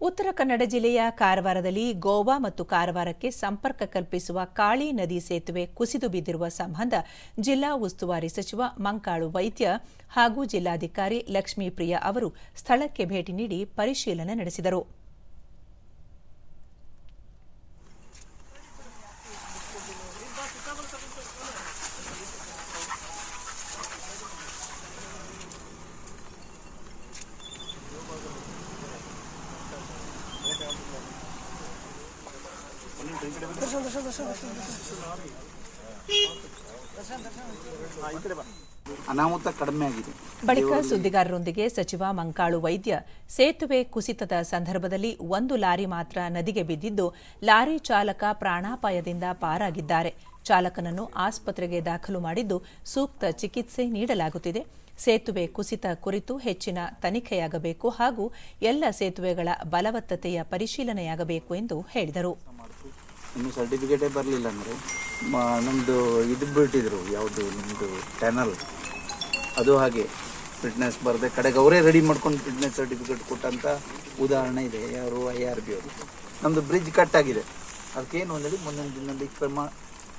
ಉತ್ತರ ಕನ್ನಡ ಜಿಲ್ಲೆಯ ಕಾರವಾರದಲ್ಲಿ ಗೋವಾ ಮತ್ತು ಕಾರವಾರಕ್ಕೆ ಸಂಪರ್ಕ ಕಲ್ಪಿಸುವ ಕಾಳಿ ನದಿ ಸೇತುವೆ ಕುಸಿದು ಬಿದ್ದಿರುವ ಸಂಬಂಧ ಜಿಲ್ಲಾ ಉಸ್ತುವಾರಿ ಸಚಿವ ಮಂಕಾಳು ವೈದ್ಯ ಹಾಗೂ ಜಿಲ್ಲಾಧಿಕಾರಿ ಲಕ್ಷ್ಮೀಪ್ರಿಯ ಅವರು ಸ್ಥಳಕ್ಕೆ ಭೇಟಿ ನೀಡಿ ಪರಿಶೀಲನೆ ನಡೆಸಿದರು. Dışarı dışarı dışarı dışarı. Dışarı dışarı. Ha yukarı bak. ಅನಾಹುತ ಕಡಿಮೆ ಆಗಿದೆ. ಬಳಿಕ ಸುದ್ದಿಗಾರರೊಂದಿಗೆ ಸಚಿವ ಮಂಕಾಳು ವೈದ್ಯ ಸೇತುವೆ ಕುಸಿತದ ಸಂದರ್ಭದಲ್ಲಿ ಒಂದು ಲಾರಿ ಮಾತ್ರ ನದಿಗೆ ಬಿದ್ದಿದ್ದು ಲಾರಿ ಚಾಲಕ ಪ್ರಾಣಾಪಾಯದಿಂದ ಪಾರಾಗಿದ್ದಾರೆ. ಚಾಲಕನನ್ನು ಆಸ್ಪತ್ರೆಗೆ ದಾಖಲು ಮಾಡಿದ್ದು ಸೂಕ್ತ ಚಿಕಿತ್ಸೆ ನೀಡಲಾಗುತ್ತಿದೆ. ಸೇತುವೆ ಕುಸಿತ ಕುರಿತು ಹೆಚ್ಚಿನ ತನಿಖೆಯಾಗಬೇಕು ಹಾಗೂ ಎಲ್ಲ ಸೇತುವೆಗಳ ಬಲವತ್ತತೆಯ ಪರಿಶೀಲನೆಯಾಗಬೇಕು ಎಂದು ಹೇಳಿದರು. ಇನ್ನು ಸರ್ಟಿಫಿಕೇಟೇ ಬರಲಿಲ್ಲ ಅಂದರೆ ನಮ್ಮದು ಇದು ಬಿಟ್ಟಿದ್ರು, ಯಾವುದು ನಮ್ಮದು ಟ್ಯಾನಲ್ ಅದು ಹಾಗೆ ಫಿಟ್ನೆಸ್ ಬರದೆ ಕಡೆಗೆ ಅವರೇ ರೆಡಿ ಮಾಡ್ಕೊಂಡು ಫಿಟ್ನೆಸ್ ಸರ್ಟಿಫಿಕೇಟ್ ಕೊಟ್ಟಂಥ ಉದಾಹರಣೆ ಇದೆ, ಯಾರು ಐ ಆರ್ ಬಿ ಅವರು. ನಮ್ಮದು ಬ್ರಿಡ್ಜ್ ಕಟ್ ಆಗಿದೆ. ಅದಕ್ಕೇನು ಅಂದರೆ ಮುಂದಿನ ದಿನದಲ್ಲಿ ಕ್ರಮ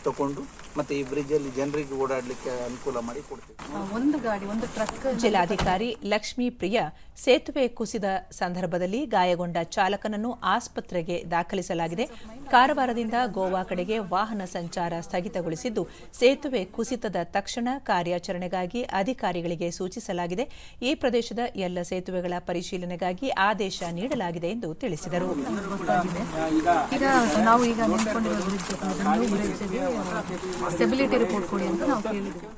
ತಗೊಂಡು ಮತ್ತು ಈ ಬ್ರಿಡ್ಜ್ ಅಲ್ಲಿ ಜನರಿಗೆ ಓಡಾಡಲಿಕ್ಕೆ ಅನುಕೂಲ ಮಾಡಿ ಕೊಡ್ತೀವಿ. ಒಂದು ಗಾಡಿ ಒಂದು ಟ್ರಕ್ ಜಿಲ್ಲಾಧಿಕಾರಿ ಲಕ್ಷ್ಮೀ ಪ್ರಿಯ ಸೇತುವೆ ಕುಸಿದ ಸಂದರ್ಭದಲ್ಲಿ ಗಾಯಗೊಂಡ ಚಾಲಕನನ್ನು ಆಸ್ಪತ್ರೆಗೆ ದಾಖಲಿಸಲಾಗಿದೆ. ಕಾರವಾರದಿಂದ ಗೋವಾ ಕಡೆಗೆ ವಾಹನ ಸಂಚಾರ ಸ್ಥಗಿತಗೊಳಿಸಿದ್ದು ಸೇತುವೆ ಕುಸಿತದ ತಕ್ಷಣ ಕಾರ್ಯಾಚರಣೆಗಾಗಿ ಅಧಿಕಾರಿಗಳಿಗೆ ಸೂಚಿಸಲಾಗಿದೆ. ಈ ಪ್ರದೇಶದ ಎಲ್ಲ ಸೇತುವೆಗಳ ಪರಿಶೀಲನೆಗಾಗಿ ಆದೇಶ ನೀಡಲಾಗಿದೆ ಎಂದು ತಿಳಿಸಿದರು. ಈಗ ನಾವು ಈಗ ಸ್ಟೆಬಿಲಿಟಿ ರಿಪೋರ್ಟ್ ಕೊಡಿ ಅಂತ ನಾವು ಕೇಳಿದ್ದೀವಿ